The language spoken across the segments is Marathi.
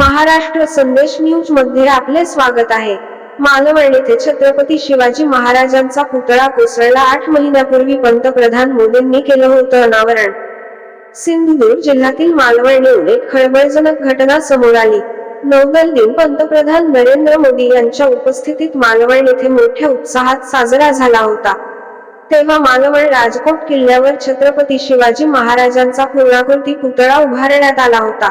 महाराष्ट्र संदेश न्यूजमध्ये आपले स्वागत आहे. मालवण येथे छत्रपती शिवाजी महाराजांचा पुतळा कोसळला आठ महिन्यापूर्वी पंतप्रधान मोदींनी केलं होतं अनावरण. सिंधुदुर्ग जिल्ह्यातील मालवण येऊन एक खळबळजनक घटना समोर आली. नौदल दिन पंतप्रधान नरेंद्र मोदी यांच्या उपस्थितीत मालवण येथे मोठ्या उत्साहात साजरा झाला होता. तेव्हा मालवण राजकोट किल्ल्यावर छत्रपती शिवाजी महाराजांचा पूर्णाकृती पुतळा उभारण्यात आला होता.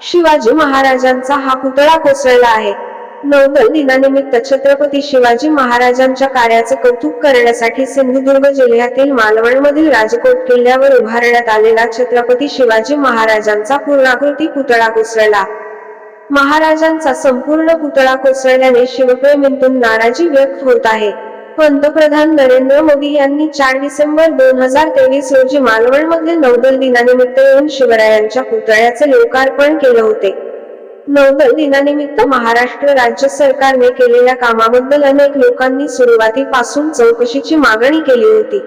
शिवाजी महाराजांचा हा पुतळा कोसळला आहे. नौदल दिनानिमित्त छत्रपती शिवाजी महाराजांच्या कार्याचे कौतुक करण्यासाठी सिंधुदुर्ग जिल्ह्यातील मालवणमधील राजकोट किल्ल्यावर उभारण्यात आलेला छत्रपती शिवाजी महाराजांचा पूर्णाकृती पुतळा कोसळला. महाराजांचा संपूर्ण पुतळा कोसळल्याने शिवप्रेमींतून नाराजी व्यक्त होत आहे. पंतप्रधान नरेंद्र मोदी यांनी चार डिसेंबर दोन हजार तेवीस रोजी मालवणमध्ये नौदल दिनानिमित्त येऊन शिवरायांच्या पुतळ्याचे लोकार्पण केले होते. नौदल दिनानिमित्त महाराष्ट्र राज्य सरकारने केलेल्या कामाबद्दल अनेक लोकांनी सुरुवातीपासून चौकशीची मागणी केली होती.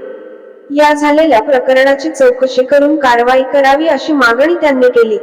या झालेल्या प्रकरणाची चौकशी करून कारवाई करावी अशी मागणी त्यांनी केली.